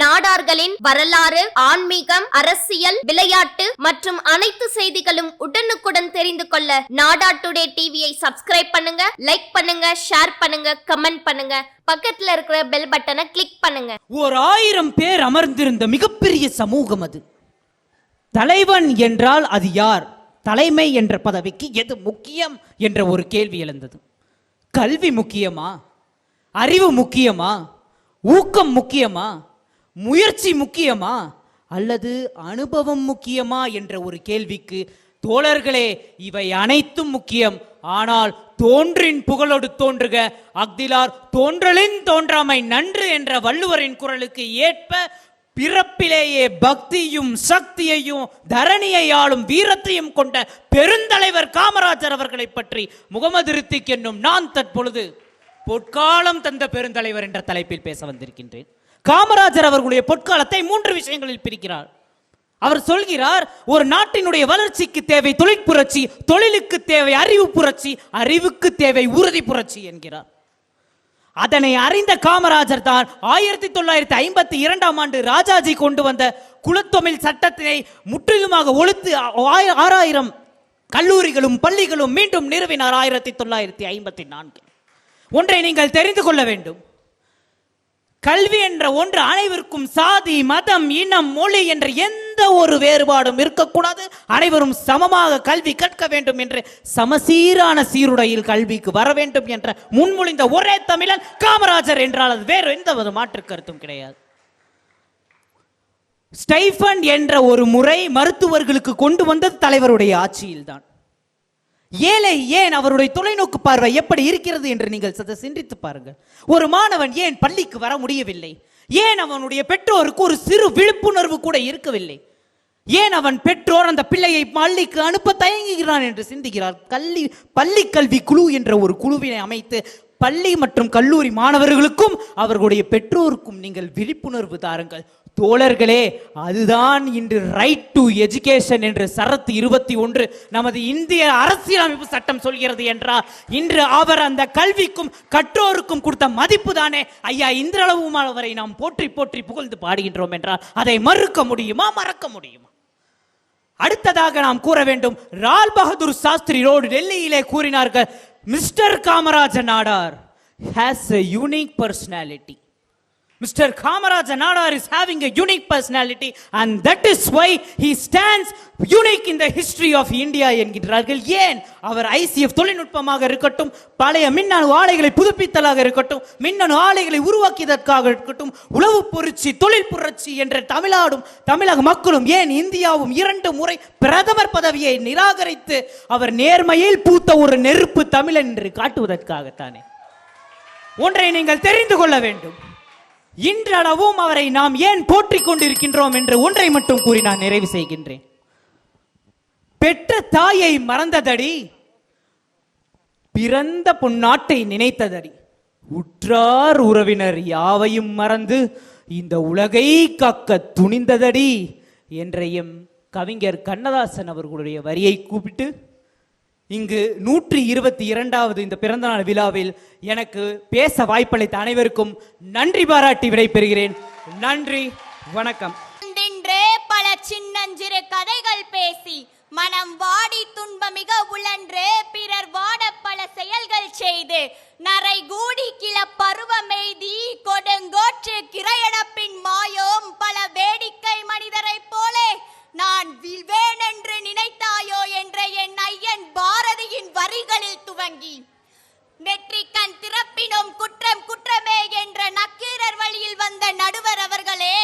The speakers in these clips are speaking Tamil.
நாடார்களின் வரலாறு ஆன்மீகம் அரசியல் விளையாட்டு மற்றும் அனைத்து செய்திகளும் உடனுக்குடன் தெரிந்து கொள்ள நாடா டுடே டிவியை சப்ஸ்கிரைப் பண்ணுங்க லைக் பண்ணுங்க ஷேர் பண்ணுங்க கமெண்ட் பண்ணுங்க. பக்கத்துல இருக்கிற பெல் பட்டனை கிளிக் பண்ணுங்க. ஓர் ஆயிரம் பேர் அமர்ந்திருந்த மிகப்பெரிய சமூகம் அது. தலைவன் என்றால் அது யார்? தலைமை என்ற பதவிக்கு எது முக்கியம் என்ற ஒரு கேள்வி எழுந்தது. கல்வி முக்கியமா? அறிவு முக்கியமா? ஊக்கம் முக்கியமா? முயற்சி முக்கியமா அல்லது அனுபவம் முக்கியமா என்ற ஒரு கேள்விக்கு தோழர்களே இவை அனைத்தும் முக்கியம். ஆனால் தோன்றின் புகழோடு தோன்றுக. அக்திலார் தோன்றலின் தோன்றாமை நன்று என்ற வள்ளுவரின் குரலுக்கு ஏற்ப பிறப்பிலேயே பக்தியும் சக்தியையும் தரணியை ஆளும் வீரத்தையும் கொண்ட பெருந்தலைவர் காமராஜர் அவர்களை பற்றி முகமது ரித்திக் என்னும் நான் தற்பொழுது பொற்காலம் தந்த பெருந்தலைவர் என்ற தலைப்பில் பேச வந்திருக்கின்றேன். காமராஜர் அவர்களுடைய பொற்காலத்தை மூன்று விஷயங்களில் பிரிக்கிறார். அவர் சொல்கிறார் ஒரு நாட்டினுடைய வளர்ச்சிக்கு தேவை தொழிற்புரட்சி தொழிலுக்கு தேவை அறிவு புரட்சி அறிவுக்கு தேவை உறுதி புரட்சி என்கிறார். அதனை அறிந்த காமராஜர் தான் ஆயிரத்தி தொள்ளாயிரத்தி ஐம்பத்தி இரண்டாம் ஆண்டு ராஜாஜி கொண்டு வந்த குலத்தொழில் சட்டத்தினை முற்றிலுமாக ஒழித்து ஆறாயிரம் கல்லூரிகளும் பள்ளிகளும் மீண்டும் நிறுவினார் ஆயிரத்தி தொள்ளாயிரத்தி ஐம்பத்தி நான்கு ஒன்றை நீங்கள் தெரிந்து கொள்ள வேண்டும். கல்வி என்ற ஒன்று அனைவருக்கும் சாதி மதம் இனம் மொழி என்ற எந்த ஒரு வேறுபாடும் இருக்கக்கூடாது. அனைவரும் சமமாக கல்வி கற்க வேண்டும் என்று சமசீரான சீருடையில் கல்விக்கு வர வேண்டும் என்ற முன்மொழிந்த ஒரே தமிழன் காமராஜர் என்றால் அது வேறு எந்த ஒரு மாற்று கருத்தும் கிடையாது. ஸ்டைஃபன் என்ற ஒரு முறை மருத்துவர்களுக்கு கொண்டு வந்தது தலைவருடைய ஆட்சியில்தான். ஏழை ஏன் அவருடைய தொலைநோக்கு பார்வை எப்படி இருக்கிறது என்று நீங்கள் சத சிந்தித்து பாருங்கள். ஒரு மாணவன் ஏன் பள்ளிக்கு வர முடியவில்லை? ஏன் அவனுடைய பெற்றோருக்கு ஒரு சிறு விழிப்புணர்வு கூட இருக்கவில்லை? ஏன் அவன் பெற்றோர் அந்த பிள்ளையை பள்ளிக்கு அனுப்ப தயங்குகிறான் என்று சிந்திக்கிறார்? கல்வி பள்ளி கல்வி குழு என்ற ஒரு குழுவினை அமைத்து பள்ளி மற்றும் கல்லூரி மாணவர்களுக்கும் அவர்களுடைய பெற்றோருக்கும் நீங்கள் விழிப்புணர்வு தாருங்கள். தோழர்களே அதுதான் இன்று ரைட் டு எஜுகேஷன் என்று சரத்து இருபத்தி ஒன்று நமது இந்திய அரசியலமைப்பு சட்டம் சொல்கிறது என்றால் இன்று அவர் அந்த கல்விக்கும் கற்றோருக்கும் கொடுத்த மதிப்பு தானே? ஐயா இந்திரளவும் அவரை நாம் போற்றி போற்றி புகழ்ந்து பாடுகின்றோம் என்றால் அதை மறுக்க முடியுமா மறக்க முடியுமா? அடுத்ததாக நாம் கூற வேண்டும் லால் பகதூர் சாஸ்திரி ரோடு டெல்லியிலே கூறினார்கள் mister Kamaraja Nadar has a unique personality mister Kamaraja Nadar is having a unique personality and that is why he stands unique in the history of India என்கிறார்கள். ஏன்? அவர் ஐசிஎஃப் தொழில்நுட்பமாக இருக்கட்டும் பழைய மின்னணு ஆலைகளை புதுப்பித்தலாக இருக்கட்டும் மின்னணு ஆலைகளை உருவாக்கியதற்காக இருக்கட்டும் உளவு புரட்சி தொழில் புரட்சி என்ற தமிழ்நாடும் தமிழக மக்களும் ஏன் இந்தியாவும் இரண்டு முறை பிரதமர் பதவியை நிராகரித்து அவர் நேர்மையில் பூத்த ஒரு நெருப்பு தமிழன் என்று காட்டுவதற்காகத்தானே? ஒன்றை நீங்கள் தெரிந்து கொள்ள வேண்டும். இன்றளவும் அவரை நாம் ஏன் போற்றிக் கொண்டிருக்கின்றோம் என்று ஒன்றை மட்டும் கூறி நான் நிறைவு செய்கின்றேன். பெற்ற தாயை மறந்ததடி பிறந்த பொன்னாட்டை நினைத்ததடி. உற்றார் உறவினர் யாவையும் மறந்து இந்த உலகை காக்க துணிந்ததடி என்ற எம் கவிஞர் கண்ணதாசன் அவர்களுடைய வரியை கூப்பிட்டு இங்கு நூற்றி இருபத்தி இரண்டாவது இந்த பிறந்தநாள் விழாவில் எனக்கு பேச வாய்ப்பளித்த அனைவருக்கும் நன்றி பாராட்டி விடைபெறுகிறேன். நன்றி வணக்கம். பல சின்னஞ்சிறு கதைகள் பேசி மனம் வாடி துன்பமிக உழன்று பிறர் வாட பல செயல்கள் செய்து நரை கூடி கிள பருவமெய்தி கொடுங்கோற்று கிரையடப்பின் மாயோம் பல வேடிக்கை மனிதரைப் போலே நான் வீழ்வேன் என்று நினைத்தாயோ என்ற என் ஐயன் பாரதியின் வரிகளில் துவங்கி நெற்றிக்கண் திறப்பினும் குற்றம் குற்றமே என்ற நக்கீரர் வழியில் வந்த நடுவர் அவர்களே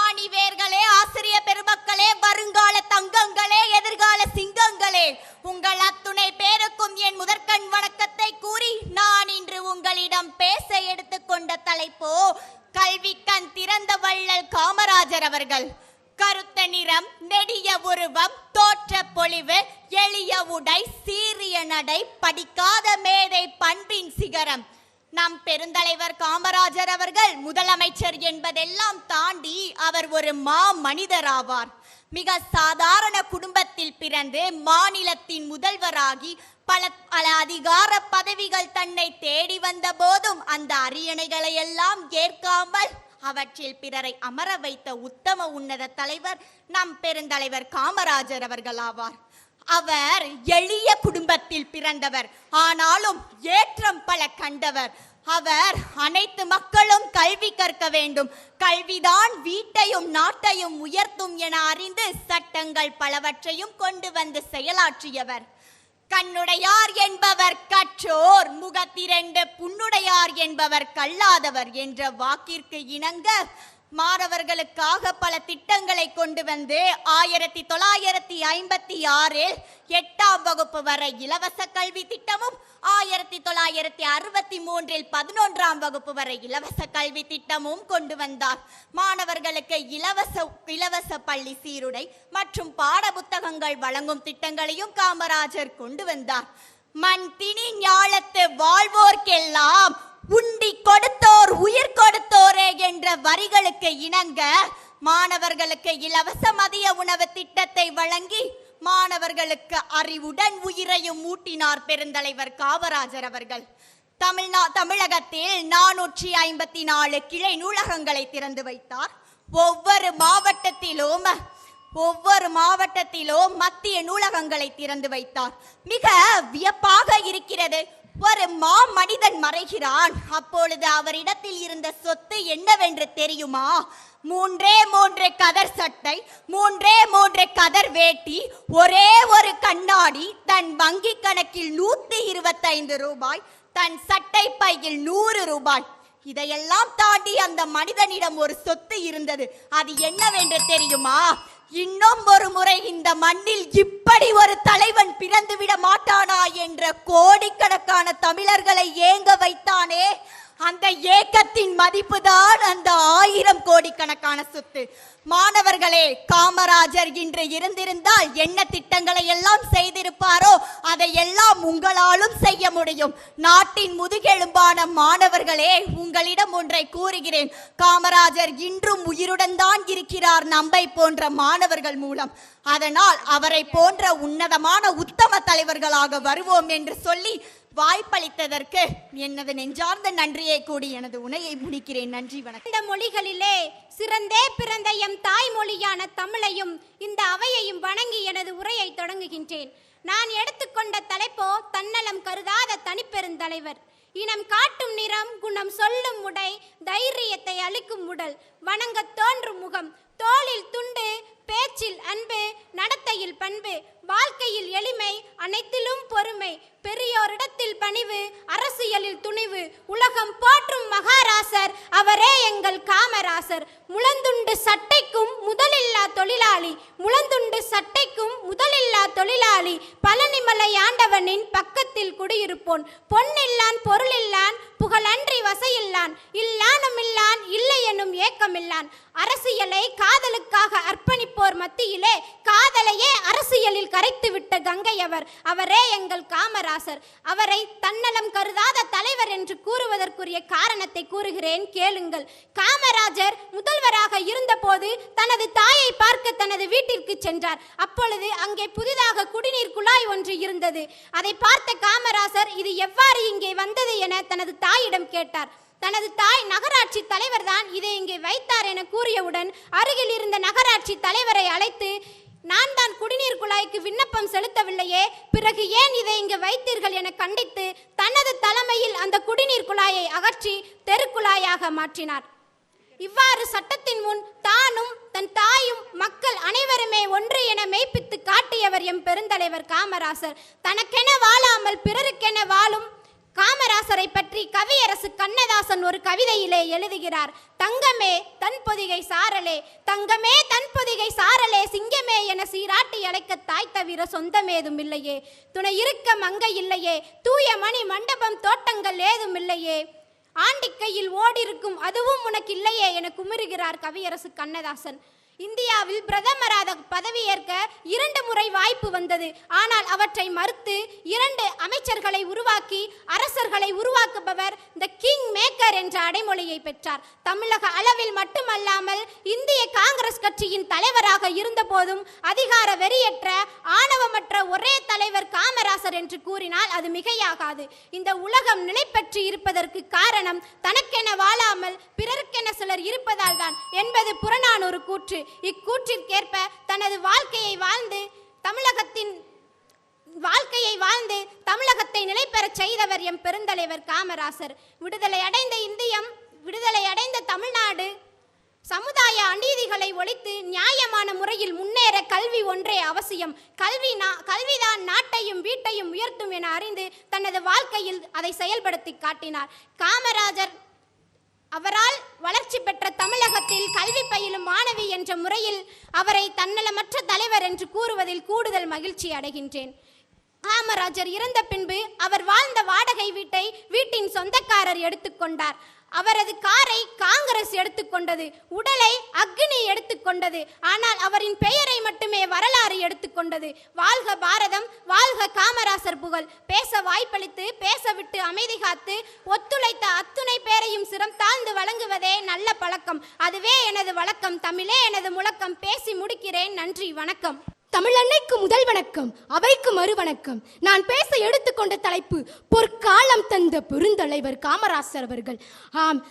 ஆணிவேர்களே ஆசிரிய பெருமக்களே வருங்கால தங்கங்களே எதிர்கால சிங்கங்களே உங்கள் அத்துணை பேருக்கும் என் முதற்கண் வணக்கத்தை கூறி நான் இன்று உங்களிடம் பேச எடுத்துக்கொண்ட தலைப்போ கல்விக்கண் திறந்த வள்ளல் காமராஜர் அவர்கள். கருத்த நிறம் நெடிய உருவம் தோற்ற பொலிவு எளிய உடை சீரிய நடை படிக்காத மேதை பண்பின் சிகரம். நம் பெருந்தலைவர் காமராஜர் அவர்கள் முதலமைச்சர் என்பதெல்லாம் தாண்டி அவர் ஒரு மா மனிதராவார் மிக சாதாரண குடும்பத்தில் பிறந்து மாநிலத்தின் முதல்வராகி பல பல அதிகார பதவிகள் தன்னை தேடி வந்த போதும் அந்த அரியணைகளை எல்லாம் ஏற்காமல் அவற்றில் பிறரை அமர வைத்த உத்தம உன்னத தலைவர் நம் பெருந்தலைவர் காமராஜர் அவர்கள் ஆவார் அவர் எளிய குடும்பத்தில் பிறந்தவர் ஆனாலும் ஏற்றம் பல கண்டவர். அவர் அனைத்து மக்களும் கல்வி கற்க வேண்டும். கல்விதான் வீட்டையும் நாட்டையும் உயர்த்தும் என அறிந்து சட்டங்கள் பலவற்றையும் கொண்டு வந்து செயலாற்றியவர். கண்ணுடையார் என்பவர் கற்றோர் முகத்திரண்டு புண்ணுடையார் என்பவர் கல்லாதவர் என்ற வாக்கிற்கு இணங்க மாணவர்களுக்காக பல திட்டங்களை கொண்டு வந்து ஆயிரத்தி தொள்ளாயிரத்தி ஐம்பத்தி ஆறில் எட்டாம் வகுப்பு வரை இலவச கல்வி திட்டமும் ஆயிரத்தி தொள்ளாயிரத்தி அறுபத்தி மூன்றில் பதினொன்றாம் வகுப்பு வரை இலவச கல்வி திட்டமும் கொண்டு வந்தார். மாணவர்களுக்கு இலவச இலவச பள்ளி சீருடை மற்றும் பாட புத்தகங்கள் வழங்கும் திட்டங்களையும் காமராஜர் கொண்டு வந்தார். மண் திணி ஞாலத்து வாழ்வோர்க்கெல்லாம் உண்டி கொடுத்தோர் உயிர் கொடுத்தோரே என்ற வரிகளுக்கு இணங்க மாணவர்களுக்கு இலவச மதிய உணவு திட்டத்தை வழங்கி மாணவர்களுக்கு அறிவுடன் உயிரையும் ஊட்டினார் பெருந்தலைவர் காமராஜர் அவர்கள். தமிழ்நா தமிழகத்தில் நானூற்றி ஐம்பத்தி நாலு கிளை நூலகங்களை திறந்து வைத்தார். ஒவ்வொரு மாவட்டத்திலும் ஒவ்வொரு மாவட்டத்திலும் மத்திய நூலகங்களை திறந்து வைத்தார். மிக வியப்பாக இருக்கிறது. ஒரு மா மனிதன் மறைகிறான். அப்பொழுது அவரிடத்தில் இருந்த சொத்து என்னவென்று தெரியுமா? மூன்றே மூன்று கதர் சட்டை மூன்றே மூன்று கதர் வேட்டி ஒரே ஒரு கண்ணாடி தன் வங்கி கணக்கில் நூத்தி இருபத்தைந்து ரூபாய் தன் சட்டை பையில் நூறு ரூபாய். இதையெல்லாம் தாண்டி அந்த மனிதனிடம் ஒரு சொத்து இருந்தது. அது என்னவென்று தெரியுமா? இன்னும் ஒரு முறை இந்த மண்ணில் இப்படி ஒரு தலைவன் பிறந்து விட மாட்டானா என்ற கோடிக்கணக்கான தமிழர்களை ஏங்க வைத்தானே? அந்த ஏக்கத்தின் மதிப்புதான் அந்த ஆயிரம் கோடிக்கணக்கான சொத்து. மாணவர்களே காமராஜர் இன்று இருந்திருந்தால் என்ன திட்டங்களை எல்லாம் செய்திருப்பாரோ அதை எல்லாம் உங்களாலும் செய்ய முடியும். நாட்டின் முதுகெலும்பான மாணவர்களே உங்களிடம் ஒன்றை கூறுகிறேன். காமராஜர் இன்றும் உயிருடன் தான் இருக்கிறார் நம்மை போன்ற மாணவர்கள் மூலம். அதனால் அவரை போன்ற உன்னதமான உத்தம தலைவர்களாக வருவோம் என்று சொல்லி வாய்ப்பளித்ததற்கு எனது நெஞ்சார்ந்த நன்றியை கூடி எனது உணையை முடிக்கிறேன். நன்றி வணக்கம். இந்த மொழிகளிலே சிறந்தே பிறந்த எம் தாய்மொழியான தமிழையும் இந்த அவையையும் வணங்கி எனது உரையை தொடங்குகின்றேன். நான் எடுத்துக்கொண்ட தலைப்போ தன்னலம் கருதாத தனிப்பெருந்தலைவர் இனம் காட்டும் நிறம் குணம் சொல்லும் உடை தைரியத்தை அளிக்கும் உடல் வணங்கத் தோன்றும் முகம் தோளில் துண்டு பேச்சில் அன்பு நடத்தையில் பண்பு வாழ்க்கையில் எளிமை அனைத்திலும் பொறுமை. பெரியோரிடத்தில் பணிவு அரசியலில் துணிவு. உலகம் போற்றும் மகாராசர் அவரே எங்கள் காமராசர். முழந்துண்டு சட்டைக்கும் முதலில்லா தொழிலாளி. முளந்துண்டு சட்டைக்கும் முதலில்லா தொழிலாளி. பழனிமலை ஆண்டவனின் பக்கத்தில் குடியிருப்போன். பொன்னில்லான் பொருளில்லான் புகழன்றி வசையில்லான். இல்லானும் இல்லான் இல்லை எனும் ஏக்கமில்லான். அரசியலை காதலுக்காக அர்ப்பணிப்போர் மத்தியிலே கரைத்துவிட்ட கரைத்து விட்ட கங்கை அவர் அவரே எங்கள் காமராசர். அவரை தன்னலம் கருதாத தலைவர் என்று கூறுவதற்குரிய காரணத்தை கூறுகிறேன் கேளுங்கள். காமராஜர் முதல்வராக இருந்தபோது தனது தாயை பார்க்க தனது வீட்டிற்கு சென்றார். அப்பொழுது அங்கே புதிதாக குடிநீர் குழாய் ஒன்று இருந்தது. அதை பார்த்த காமராசர் இது எவ்வாறு இங்கே வந்தது? என தனது தாயிடம் கேட்டார். தனது தாய் நகராட்சி தலைவர் தான் இதை இங்கே வைத்தார் என கூறியவுடன் அருகில் இருந்த நகராட்சி தலைவரை அழைத்து நான் தான் குடிநீர் குழாய்க்கு விண்ணப்பம் செலுத்தவில்லையே. பிறகு ஏன் இதை இங்கு வைத்தீர்கள் என கண்டித்து தனது தலைமையில் அந்த குடிநீர் குழாயை அகற்றி தெருக்குழாயாக மாற்றினார். இவ்வாறு சட்டத்தின் முன் தானும் தன் தாயும் மக்கள் அனைவருமே ஒன்று என மெய்ப்பித்து காட்டியவர் எம் பெருந்தலைவர் காமராசர். தனக்கென வாழாமல் பிறருக்கென வாழும் காமராசரை பற்றி கவியரசு கண்ணதாசன் ஒரு கவிதையிலே எழுதுகிறார். தங்கமே தன் பொதிகை சாரலே தங்கமே தன் பொதிகை சாரலே சிங்கமே என சீராட்டி அழைக்க தாய் தவிர சொந்தமேதும் இல்லையே. துணை இருக்க மங்கை இல்லையே தூய மணி மண்டபம் தோட்டங்கள் ஏதும் இல்லையே. ஆண்டிக்கையில் ஓடிருக்கும் அதுவும் உனக்கு இல்லையே என குமுறுகிறார் கவியரசு கண்ணதாசன். இந்தியாவில் பிரதமராக பதவியேற்க இரண்டு முறை வாய்ப்பு வந்தது. ஆனால் அவற்றை மறுத்து இரண்டு அமைச்சர்களை உருவாக்கி அரசர்களை உருவாக்குபவர் த கிங் மே மேக்கர் என்ற அடைமொழியை பெற்றார். தமிழக அளவில் மட்டுமல்லாமல் இந்திய காங்கிரஸ் கட்சியின் தலைவராக இருந்தபோதும் அதிகார வெறியற்ற ஆணவமற்ற ஒரே தலைவர் காமராசர் என்று கூறினால் அது மிகையாகாது. இந்த உலகம் நிலை பெற்று இருப்பதற்கு காரணம் தனக்கென வாழாமல் பிறருக்கென சிலர் இருப்பதால் தான் என்பது புறநானூறு கூற்று. இக்கூற்றிற்கேற்ப தனது வாழ்க்கையை வாழ்ந்து தமிழகத்தின் வாழ்க்கையை வாழ்ந்து தமிழகத்தை நிலைபெறச் செய்தவர் எம் பெருந்தலைவர் காமராசர். விடுதலை அடைந்த இந்தியம் விடுதலை அடைந்த தமிழ்நாடு சமுதாய அநீதிகளை ஒழித்து நியாயமான முறையில் முன்னேற கல்வி ஒன்றே அவசியம். கல்வி நா- கல்விதான் நாட்டையும் வீட்டையும் உயர்த்தும் என அறிந்து தனது வாழ்க்கையில் அதை செயல்படுத்தி காட்டினார். காமராஜர் அவரால் வளர்ச்சி பெற்ற தமிழகத்தில் கல்வி பயிலும் மாணவி என்ற முறையில் அவரை தன்னலமற்ற தலைவர் என்று கூறுவதில் கூடுதல் மகிழ்ச்சி அடைகின்றேன். காமராஜர் இறந்த பின்பு அவர் வாழ்ந்த வாடகை வீட்டை வீட்டின் சொந்தக்காரர் எடுத்துக்கொண்டார். அவரது காரை காங்கிரஸ் எடுத்துக்கொண்டது உடலை அக்னி எடுத்துக்கொண்டது ஆனால் அவரின் பெயரை மட்டுமே வரலாறு எடுத்துக்கொண்டது. வாழ்க பாரதம் வாழ்க காமராசர் புகழ். பேச வாய்ப்பளித்து பேச விட்டு அமைதி காத்து ஒத்துழைத்த அத்துணை பேரையும் சிரம் தாழ்ந்து வழங்குவதே நல்ல பழக்கம். அதுவே எனது வழக்கம். தமிழே எனது முழக்கம். பேசி முடிக்கிறேன். நன்றி வணக்கம். தமிழன்னைக்கு முதல் வணக்கம் அவைக்கு மறு வணக்கம். நான் பேச எடுத்துக்கொண்ட தலைப்பு பொற்காலம் தந்த பெருந்தலைவர் காமராசர் அவர்கள். ஆம்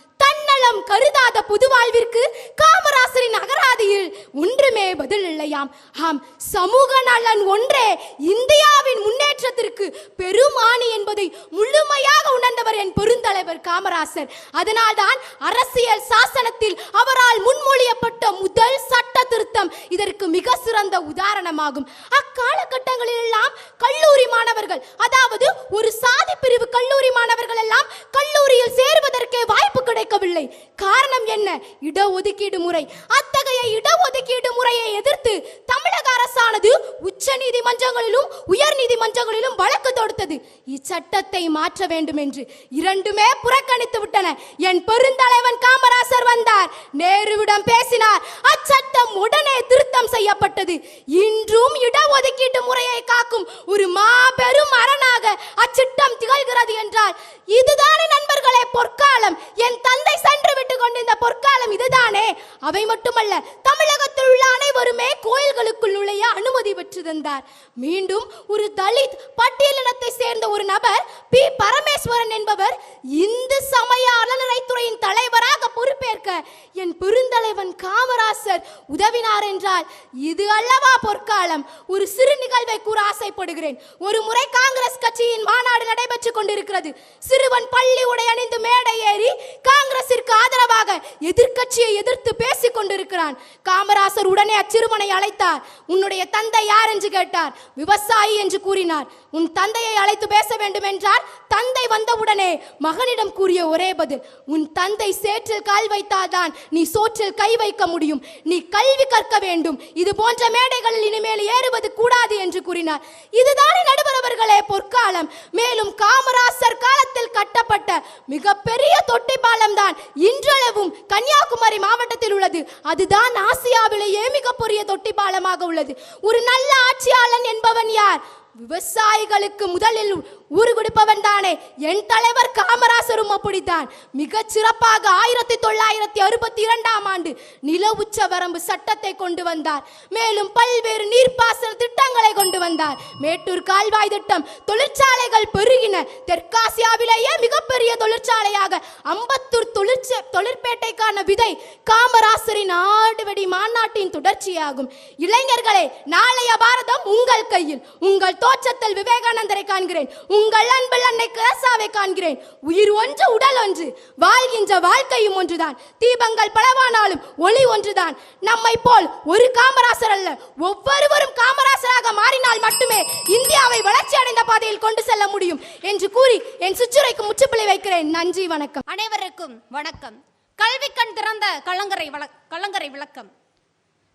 தன்னலம் கருதாத புது வாழ்விற்கு காமராசரின் அகராதியில் ஒன்றுமே பதில் இல்லையாம். ஆம் சமூக நலன் ஒன்றே இந்தியாவின் முன்னேற்றத்திற்கு பெருமானி என்பதை முழுமையாக உணர்ந்தவர் என் பெருந்தலைவர் காமராசர். அதனால்தான் அரசியல் சாசனத்தில் அவரால் முன்மொழியப்பட்ட முதல் சட்ட திருத்தம் இதற்கு மிக சிறந்த உதாரணமாகும். அக்காலகட்டங்களில் எல்லாம் கல்லூரி மாணவர்கள் அதாவது ஒரு சாதி பிரிவு கல்லூரி மாணவர்கள் எல்லாம் கல்லூரியில் சேருவதற்கே வாய்ப்பு கிடைக்கவில்லை. காரணம் என்ன? இடஒதுக்கீடு முறை. அத்தகைய இடஒதுக்கீடு முறையை எதிர்த்து தமிழக அரசானது உச்ச நீதிமன்றங்களிலும் உயர் நீதிமன்றங்களிலும் வழக்கு தொடுத்தது. இச்சட்டத்தை மாற்ற வேண்டும் என்று இரண்டுமே புறக்கணித்து விட்டன. என் பெருந்தலைவன் காமராசர் வந்தார். நேருவிடம் பேசினார். அச்சட்டம் உடனே திருத்தம் செய்யப்பட்டது. இன்றும் இடஒதுக்கீட்டு முறையை காக்கும் ஒரு மாபெரும் அரணாக அச்சட்டம் திகழ்கிறது என்றால் இதுதானே நண்பர்களே பொற்காலம். என் தந்தை சென்று விட்டு கொண்டிருந்த பொற்காலம் இதுதானே? அவை மட்டுமல்ல தமிழகத்தில் உள்ள அனைவருமே கோயில்களுக்குள் நுழைய அனுமதி பெற்றிருந்தார். மீண்டும் ஒரு தலித் பட்டியலினத்தை சேர்ந்த ஒரு நபர் பி. பரமேஸ்வரன் என்பவர் இந்து சமய அறநிலைத்துறையின் தலைவராக பொறுப்பேற்க என் பெருந்தலைவன் காமராசர் உதவினார் என்றால் இது அல்லவா பொற்காலம்? ஒரு சிறு நிகழ்வை கூற ஆசைப்படுகிறேன். ஒரு முறை காங்கிரஸ் கட்சியின் மாநாடு நடைபெற்றுக் கொண்டிருக்கிறது. சிறுவன் பள்ளி உடை அணிந்து மேடை ஏறி காங்கிரசிற்கு ஆதரவாக எதிர்க்கட்சியை எதிர்த்து பேசிக் கொண்டிருக்கிறான். காமராசர் உடனே அச்சிறுவனை அழைத்தார். உன்னுடைய தந்தை யார்? என்று கேட்டார். விவசாயி என்று கூறினார். உன் தந்தையை அழைத்து பேச வேண்டும் என்றார் தந்தை வந்தவுடனே மகனிடம் கூறிய ஒரே பதில். உன் தந்தை சேற்றில் கால் வைத்தால்தான் நீ சோற்றில் கை வைக்க முடியும். நீ கல்வி கற்க வேண்டும். இது போன்ற மேடைகளில் இனிமேல் ஏறுவது கூடாது என்று கூறினார். இதுதானே நடுவர் அவர்களே பொற்காலம். மேலும் காமராசர் காலத்தில் கட்டப்பட்ட மிகப்பெரிய தொட்டி பாலம் தான் இன்றளவும் கன்னியாகுமரி மாவட்டத்தில் உள்ளது. அதுதான் ஆசியாவிலேயே மிகப்பெரிய தொட்டி பாலமாக உள்ளது. ஒரு நல்ல ஆட்சியாளன் என்பவன் யார்? விவசாயிகளுக்கு முதலில் ஊறு கொடுப்பவன் தானே. என் தலைவர் காமராசரும் அப்படித்தான். மிகச் சிறப்பாக ஆயிரத்தி தொள்ளாயிரத்தி அறுபத்தி இரண்டாம் ஆண்டு நில உச்ச வரம்பு சட்டத்தை கொண்டு வந்தார். மேலும் பல்வேறு நீர்ப்பாசன திட்டங்களை கொண்டு வந்தார். மேட்டூர் கால்வாய் திட்டம் தொழிற்சாலைகள் பெருகின. தெற்காசியாவிலேயே மிகப்பெரிய தொழிற்சாலையாக அம்பத்தூர் தொழிற்ச தொழிற்பேட்டைக்கான விதை காமராசரின் ஆடுவெடி மாநாட்டின் தொடர்ச்சியாகும். இளைஞர்களே நாளைய பாரதம் உங்கள் கையில். உங்கள் தோற்றத்தில் விவேகானந்தரை காண்கிறேன். உங்கள் அன்பில் அன்னை கிரசாவை காண்கிறேன். உயிர் ஒன்று உடல் ஒன்று. வாழ்கின்ற வாழ்க்கையும் ஒன்றுதான். தீபங்கள் பலவானாலும் ஒளி ஒன்றுதான். நம்மை போல் ஒரு காமராசர் அல்ல ஒவ்வொருவரும் காமராசராக மாறினால் மட்டுமே இந்தியாவை வளர்ச்சி அடைந்த பாதையில் கொண்டு செல்ல முடியும் என்று கூறி என் சுற்றுரைக்கு முற்றுப்புள்ளி வைக்கிறேன். நன்றி வணக்கம். அனைவருக்கும் வணக்கம். கல்வி கண் திறந்த கலங்கரை வள கலங்கரை விளக்கம்.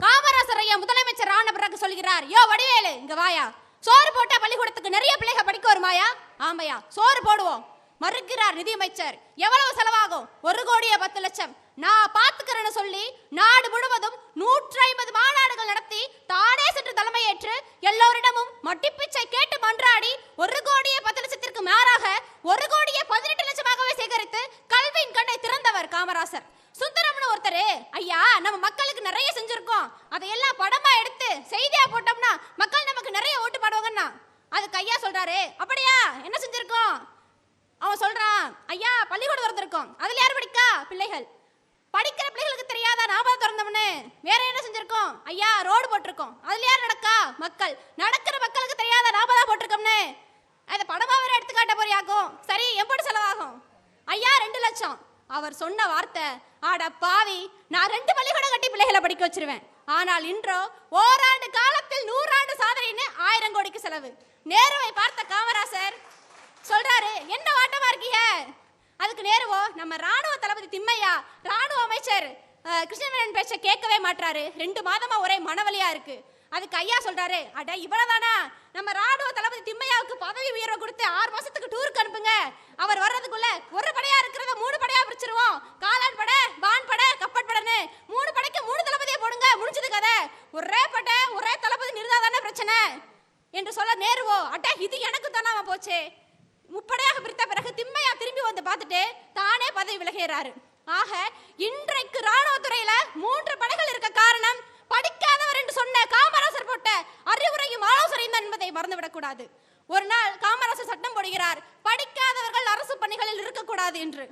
காமராசர் ஐயா முதலமைச்சர் ஆன பிறகு சொல்கிறார் யோ வடிவேலு இங்க வாயா. சோறு போட்டா பள்ளிக்கூடத்துக்கு நிறைய பிள்ளைகள் படிக்க வருமாயா ஆமையா சோறு போடுவோம். மறுக்கிறார் நிதியமைச்சர். எவ்வளவு செலவாகும்? ஒரு கோடியே பத்து லட்சம். நான் பார்த்துக்கிறேன்னு சொல்லி நாடு முழுவதும் நூற்றி ஐம்பது மாநாடுகள் நடத்தி தானே சென்று தலைமையேற்று எல்லோரிடமும் மட்டிப்பிச்சை கேட்டு மன்றாடி ஒரு கோடியே பத்து லட்சத்திற்கு மாறாக ஒரு கோடியே பதினெட்டு லட்சமாகவே சேகரித்து கல்வியின் கண்ணை திறந்தவர் காமராசர். சுந்தரம்னு ஒருத்தர். ஐயா நம்ம மக்களுக்கு நிறைய செஞ்சிருக்கோம். அதையெல்லாம் படமா எடுத்து செய்தியா போட்டோம்னா மக்கள் நமக்கு நிறைய ஓட்டு பாடுவாங்கன்னா. அதுக்கு ஐயா சொல்றாரு. அப்படியா? என்ன செஞ்சிருக்கோம்? அவன் சொல்றான் ஐயா பள்ளிக்கூடம் திறந்திருக்கோம். அதுல யார் படிக்கா? பிள்ளைகள். படிக்கிற பிள்ளைகளுக்கு தெரியாதா நாமதான் திறந்தோம்னு வேற என்ன செஞ்சிருக்கோம்? ஐயா ரோடு போட்டிருக்கோம். அதுல யார் நடக்கா? மக்கள். நடக்கிற மக்களுக்கு தெரியாதா நாமதான் போட்டிருக்கோம்னு. அதை படமா வேற எடுத்து காட்ட போறியாக்கும். சரி எப்படி செலவாகும்? ஐயா ரெண்டு லட்சம். அவர் சொன்ன வார்த்தை ஆட பாவி நான் ரெண்டு பள்ளிக்கூடம் கட்டி பிள்ளைகளை படிக்க வச்சிருவேன். ஆனால் இன்றோ ஓராண்டு காலத்தில் நூறாண்டு சாதனைன்னு ஆயிரம் கோடிக்கு செலவு. நேருவை பார்த்த காமராசர் சொல்றாரு என்ன வாட்டமா இருக்கீங்க? அதுக்கு நேருவோ நம்ம ராணுவ தளபதி திம்மையா? ராணுவ அமைச்சர் அஹ், கிருஷ்ணவேணன் பேச்ச கேட்கவே மாட்றாரு. ரெண்டு மாதமா ஒரே மனவலியா இருக்கு. அதுக்கு ஐயா சொல்றாரு அட இவ்வளவுதானா? நம்ம ராணுவ தளபதி திம்மையாவுக்கு பதவி உயர்வு கொடுத்து ஆறு மாசத்துக்கு டூருக்கு அனுப்புங்க அவர் வர்றதுக்குள்ள ஒரு படையா இருக்கிறத மூணு படையா பிரிச்சிருவோம் காலான் படை வான் படை கப்பட் படைன்னு மூணு படைக்கு மூணு தளபதியை போடுங்க முடிஞ்சது கதை ஒரே படை ஒரே தளபதி நிறுத்தாதானே பிரச்சனை என்று சொல்ல நேருவோ அட இது எனக்கு தானாம போச்சே முப்படையாக பிரித்த பிறகு திம்மையா திரும்பி வந்து பார்த்துட்டு தானே பதவி விலகிறாரு ஆக இன்றைக்கு ராணுவத்துறையில மூன்று படைகள் இருக்க காரணம் படிக்காதவர் என்று சொன்ன காமராசர் போட்ட அறிவுரையும் ஆலோசனையும் தான் என்பதை மறந்துவிடக் கூடாது ஒரு நாள் காமராசர் சட்டம் போடுகிறார் படிக்காதவர்கள் அரசு பணிகளில் இருக்கக்கூடாது என்று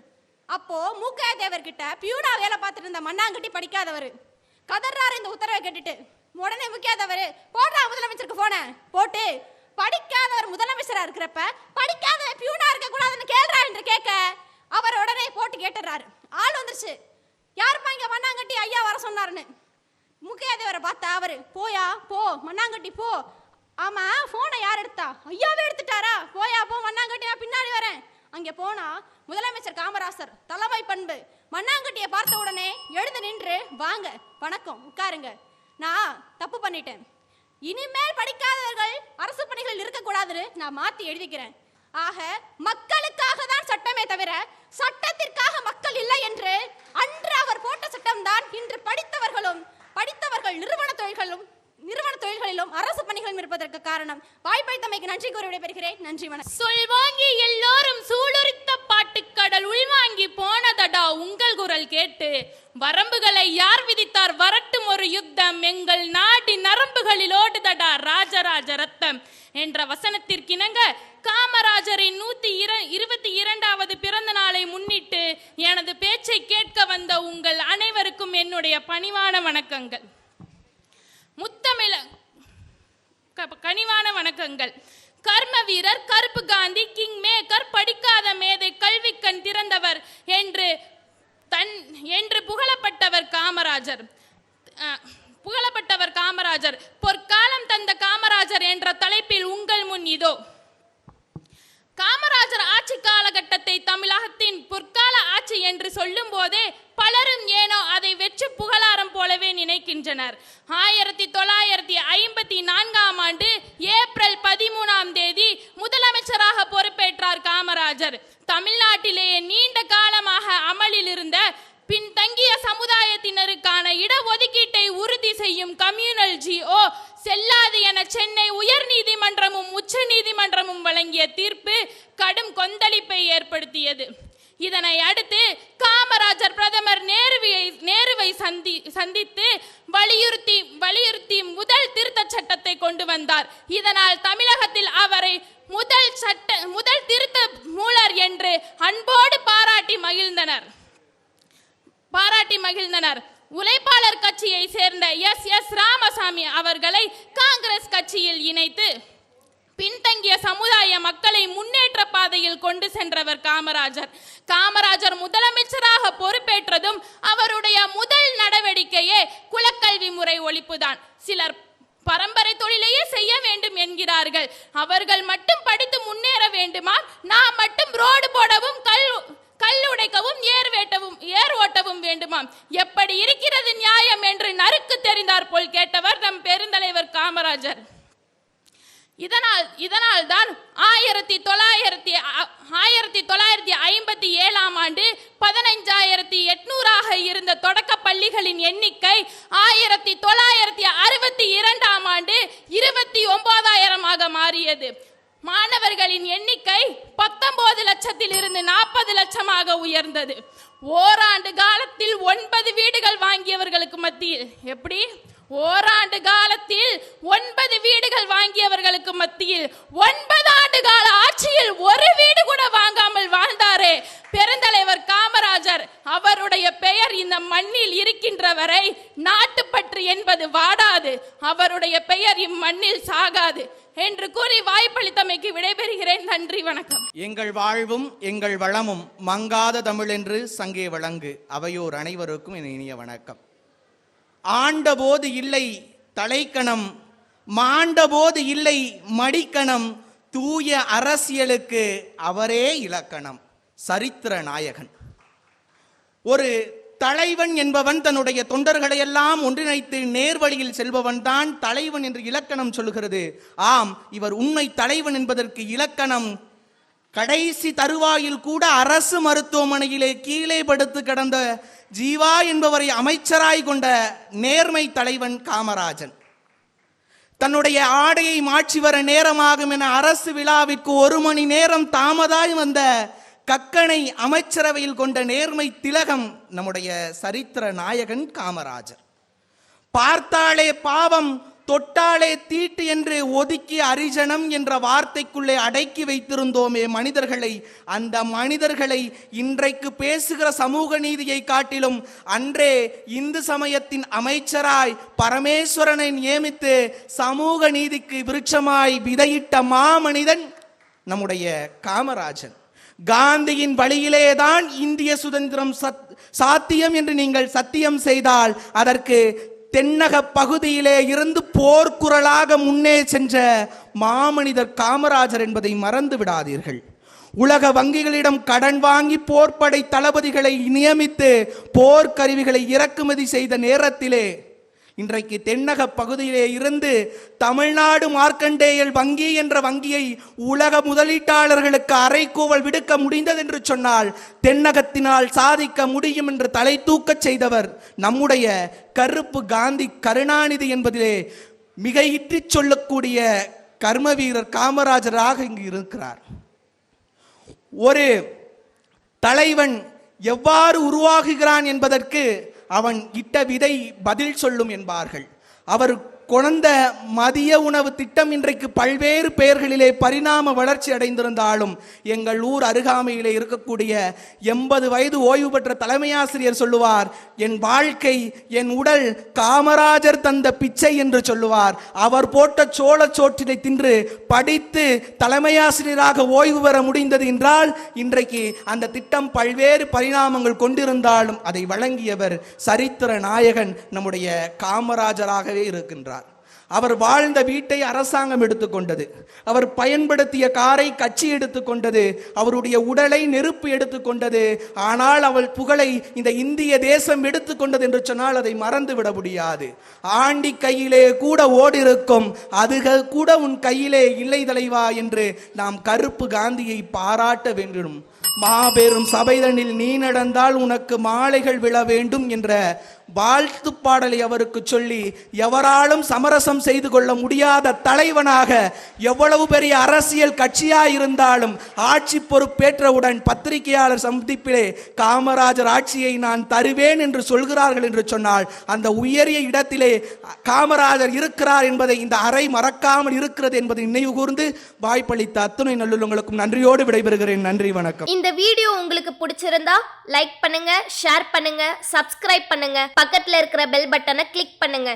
அப்போ மூக்கைய தேவர்கிட்ட பியூனா வேலை பார்த்துட்டு இருந்த மண்ணாங்கட்டி படிக்காதவர் கதர்றாரு இந்த உத்தரவை கேட்டுட்டு உடனே முக்கியாதவர் போடுறா முதலமைச்சருக்கு போன போட்டு படிக்காதவர் முதலமைச்சரா இருக்கிறப்ப படிக்காத பியூனா இருக்க கூடாதுன்னு கேள்றா என்று கேட்க அவர் உடனே போட்டு கேட்டுறாரு ஆள் வந்துருச்சு. யாருப்பா இங்க மண்ணாங்கட்டி ஐயா வர சொன்னாருன்னு? முக்கியாதேவரை பார்த்தா அவரு போயா போ மண்ணாங்கட்டி போ. ஆமா போனை யார் எடுத்தா? ஐயாவே எடுத்துட்டாரா? போயா போ மண்ணாங்கட்டி நான் பின்னாடி வரேன். அங்கே போனா முதலமைச்சர் காமராசர் தலைமை பண்பு மண்ணாங்கட்டியை பார்த்த உடனே எழுந்து நின்று வாங்க வணக்கம் உட்காருங்க. நான் தப்பு பண்ணிட்டேன். இனிமேல் படிக்காதவர்கள் அரசு பணிகளில் இருக்கக்கூடாதுன்னு நான் மாத்தி எழுதிக்கிறேன். ஆக மக்களுக்காக தான் சட்டமே தவிர சட்டத்திற்காக மக்கள் இல்லை என்று அன்று அவர் போட்ட சட்டம்தான் இன்று படித்தவர்களும் படித்தவர்கள் நிறுவன தொழில்களும் நிறுவன தொழில்களிலும் அரசு பணிகளும் இருப்பதற்கு காரணம். வாய்ப்பளித்தமைக்கு நன்றி கூறி விடைபெறுகிறேன். நன்றி வணக்கம். சொல்வாங்கி எல்லோரும் சூளுரித்த கடல் உள்வாங்கி போனதடா உங்கள் குரல் கேட்டு வரம்புகளை யார் விதித்தார்? வரட்டும் ஒரு யுத்தம் எங்கள் நாடி நரம்புகளில் ஓடுதடா ராஜராஜ ரத்தம் என்ற வசனத்திற்கிணங்க காமராஜரின் நூத்தி இர இருபத்தி இரண்டாவது பிறந்த நாளை முன்னிட்டு எனது பேச்சை கேட்க வந்த உங்கள் அனைவருக்கும் என்னுடைய பணிவான வணக்கங்கள். முத்தமிழ க- கனிவான வணக்கங்கள். கர்ம வீரர் கருப்பு காந்தி கிங் மேக்கர் படிக்காத மேதை கல்வி கண் திறந்தவர் என்று தன் என்று புகழப்பட்டவர் காமராஜர். புகழப்பட்டவர் காமராஜர். பொற்காலம் தந்த காமராஜர் என்ற தலைப்பில் உங்கள் முன் இதோ. காமராஜர் ஆட்சி காலகட்டத்தை தமிழகத்தின் பொற்கால ஆட்சி என்று சொல்லும் போதே பலரும் ஏனோ அதை வெற்றி புகழாரம் போலவே நினைக்கின்றனர். ஆயிரத்தி தொள்ளாயிரத்தி ஐம்பத்தி நான்காம் ஆண்டு ஏப்ரல் பதிமூணாம் தேதி முதலமைச்சராக பொறுப்பேற்றார் காமராஜர். தமிழ்நாட்டிலேயே நீண்ட காலமாக அமலில் இருந்த பின்தங்கிய சமுதாயத்தினருக்கான இடஒதுக்கீட்டை உறுதி செய்யும் கம்யூனல் ஜிஓ செல்லாது என சென்னை உயர் நீதிமன்றமும் உச்ச நீதிமன்றமும் வழங்கிய தீர்ப்பு கடும் கொந்தளிப்பை ஏற்படுத்தியது. இதனை அடுத்து காமராஜர் பிரதமர் நேருவை நேருவை சந்தி சந்தித்து வலியுறுத்தி வலியுறுத்தி முதல் திருத்த சட்டத்தை கொண்டு வந்தார். இதனால் தமிழகத்தில் அவரை முதல் சட்ட முதல் திருத்த மூலர் என்று அன்போடு பாராட்டி மகிழ்ந்தனர். பாராட்டி மகிழ்ந்தனர். உழைப்பாளர் கட்சியை சேர்ந்த எஸ் எஸ் ராமசாமி அவர்களை காங்கிரஸ் கட்சியில் இணைத்து பின்தங்கிய சமுதாய மக்களை முன்னேற்ற பாதையில் கொண்டு சென்றவர் காமராஜர். காமராஜர் முதலமைச்சராக பொறுப்பேற்றதும் அவருடைய முதல் நடவடிக்கையே குலக்கல்வி முறை ஒழிப்புதான். சிலர் பரம்பரை தொழிலையே செய்ய வேண்டும் என்கிறார்கள். அவர்கள் மட்டும் படித்து முன்னேற வேண்டுமா? நாம் மட்டும் ரோடு போடவும் கல் கல் உடைக்கவும் ஏர் வேட்டவும் ஏர் ஓட்டவும் வேண்டுமாம். எப்படி இருக்கிறது நியாயம் என்று நறுக்கு தெரிந்தார் போல் கேட்டவர் நம் பெருந்தலைவர் காமராஜர். இதனால் இதனால் தான் ஆயிரத்தி தொள்ளாயிரத்தி அ- ஆயிரத்தி தொள்ளாயிரத்தி ஐம்பத்தி ஏழாம் ஆண்டு பதினைஞ்சாயிரத்தி எட்நூறாக இருந்த தொடக்க பள்ளிகளின் எண்ணிக்கை ஆயிரத்தி தொள்ளாயிரத்தி அறுபத்தி இரண்டாம் ஆண்டு இருபத்தி ஒன்பதாயிரமாக மாறியது. மாணவர்களின் எண்ணிக்கை பத்தொன்பது லட்சத்தில் இருந்து நாற்பது லட்சமாக உயர்ந்தது. ஓராண்டு காலத்தில் ஒன்பது வீடுகள் வாங்கியவர்களுக்கு மத்தியில். எப்படி? ஓராண்டு காலத்தில் ஒன்பது வீடுகள் வாங்கியவர்களுக்கு மத்தியில் ஒன்பது ஆண்டு கால ஆட்சியில் ஒரு வீடு கூட வாங்காமல் வாழ்ந்தாரே. பெருந்தலைவர் காமராஜர் அவருடைய பெயர் இந்த மண்ணில் இருக்கின்ற வரை நாட்டுப்பற்று என்பது வாடாது. அவருடைய பெயர் இம்மண்ணில் சாகாது. என்று கூறி வாய்ப்பளித்தமைக்கு விடைபெறுகிறேன். நன்றி வணக்கம். எங்கள் வாழ்வும் எங்கள் வளமும் மங்காத தமிழ் என்று சங்கே வழங்கு. அவையோர் அனைவருக்கும் என் இனிய வணக்கம். ஆண்டபோது இல்லை தலைக்கணம் மாண்டபோது இல்லை மடிக்கணம் தூய அரசியலுக்கு அவரே இலக்கணம் சரித்திர நாயகன். ஒரு தலைவன் என்பவன் தன்னுடைய தொண்டர்களை எல்லாம் ஒன்றிணைத்து நேர்வழியில் செல்பவன் தான் தலைவன் என்று இலக்கணம் சொல்லுகிறது. ஆம் இவர் உண்மை தலைவன் என்பதற்கு இலக்கணம் கடைசி தருவாயில் கூட அரசு மருத்துவமனையிலே கீழே படுத்து கிடந்த ஜீவா என்பவரை அமைச்சராய் கொண்ட நேர்மை தலைவன் காமராஜன். தன்னுடைய ஆடையை மாற்றி வர நேரமாகும் என அரசு விழாவிற்கு ஒரு மணி நேரம் தாமதாய் வந்த கக்கனை அமைச்சரவையில் கொண்ட நேர்மை திலகம் நம்முடைய சரித்திர நாயகன் காமராஜர். பார்த்தாலே பாவம் தொட்டாலே தீட்டு என்று ஒதுக்கி அரிஜனம் என்ற வார்த்தைக்குள்ளே அடக்கி வைத்திருந்தோமே மனிதர்களை. அந்த மனிதர்களை இன்றைக்கு பேசுகிற சமூக நீதியை காட்டிலும் அன்றே இந்து சமயத்தின் அமைச்சராய் பரமேஸ்வரனை நியமித்து சமூக நீதிக்கு விருட்சமாய் விதையிட்ட மாமனிதன் நம்முடைய காமராஜன். காந்தியின் வழியிலேதான் இந்திய சுதந்திரம் சத் சாத்தியம் என்று நீங்கள் சத்தியம் செய்தால் அதற்கு தென்னக பகுதியிலே இருந்து போர்க்குரலாக முன்னே சென்ற மாமனிதர் காமராஜர் என்பதை மறந்து விடாதீர்கள். உலக வங்கிகளிடம் கடன் வாங்கி போர்ப்படை தளபதிகளை நியமித்து போர்க்கருவிகளை இறக்குமதி செய்த நேரத்திலே இன்றைக்கு தென்னக பகுதியிலே இருந்து தமிழ்நாடு மார்க்கண்டேயல் வங்கி என்ற வங்கியை உலக முதலீட்டாளர்களுக்கு அரைக்கூவல் விடுக்க முடிந்தது என்று சொன்னால் தென்னகத்தினால் சாதிக்க முடியும் என்று தலை தூக்கச் செய்தவர் நம்முடைய கருப்பு காந்தி கருணாநிதி என்பதிலே மிகையிற்றிச் சொல்லக்கூடிய கர்ம வீரர் காமராஜராக இங்கு இருக்கிறார். ஒரு தலைவன் எவ்வாறு உருவாகுகிறான் என்பதற்கு அவன் இட்ட விதை பதில் சொல்லும் என்பார்கள். அவர் குழந்த மதிய உணவு திட்டம் இன்றைக்கு பல்வேறு பெயர்களிலே பரிணாம வளர்ச்சி அடைந்திருந்தாலும் எங்கள் ஊர் அருகாமையிலே இருக்கக்கூடிய எண்பது வயது ஓய்வு பெற்ற தலைமையாசிரியர் சொல்லுவார் என் வாழ்க்கை என் உடல் காமராஜர் தந்த பிச்சை என்று சொல்லுவார். அவர் போட்ட சோழ சோற்றினை தின்று படித்து தலைமையாசிரியராக ஓய்வு பெற முடிந்தது என்றால் இன்றைக்கு அந்த திட்டம் பல்வேறு பரிணாமங்கள் கொண்டிருந்தாலும் அதை வழங்கியவர் சரித்திர நாயகன் நம்முடைய காமராஜராகவே இருக்கின்றார். அவர் வாழ்ந்த வீட்டை அரசாங்கம் எடுத்துக்கொண்டது. அவர் பயன்படுத்திய காரை கட்சி எடுத்துக்கொண்டது. அவருடைய உடலை நெருப்பு எடுத்துக்கொண்டது. ஆனால் அவள் புகழை இந்த இந்திய தேசம் எடுத்துக்கொண்டது என்று சொன்னால் அதை மறந்து விட முடியாது. ஆண்டி கையிலே கூட ஓடிருக்கும். அதுகள் கூட உன் கையிலே இல்லை தலைவா என்று நாம் கருப்பு காந்தியை பாராட்ட வேண்டும். மாபெரும் சபைதனில் நீ நடந்தால் உனக்கு மாலைகள் விழ வேண்டும் என்ற வாழ்த்து பாடலை அவருக்கு சொல்லி எவராலும் சமரசம் செய்து கொள்ள முடியாத தலைவனாக எவ்வளவு பெரிய அரசியல் கட்சியாக இருந்தாலும் ஆட்சி பொறுப்பேற்றவுடன் பத்திரிகையாளர் சந்திப்பிலே காமராஜர் ஆட்சியை நான் தருவேன் என்று சொல்கிறார்கள் என்று சொன்னால் அந்த உயரிய இடத்திலே காமராஜர் இருக்கிறார் என்பதை இந்த அறை மறக்காமல் இருக்கிறது என்பதை நினைவு கூர்ந்து வாய்ப்பளித்த அத்துணை நல்லுள்ளங்களுக்கும் நன்றியோடு விடைபெறுகிறேன். நன்றி வணக்கம். இந்த வீடியோ உங்களுக்கு பிடிச்சிருந்தா லைக் பண்ணுங்க ஷேர் பண்ணுங்க சப்ஸ்கிரைப் பண்ணுங்க. பக்கத்தில் இருக்கிற பெல் பட்டனை கிளிக் பண்ணுங்க.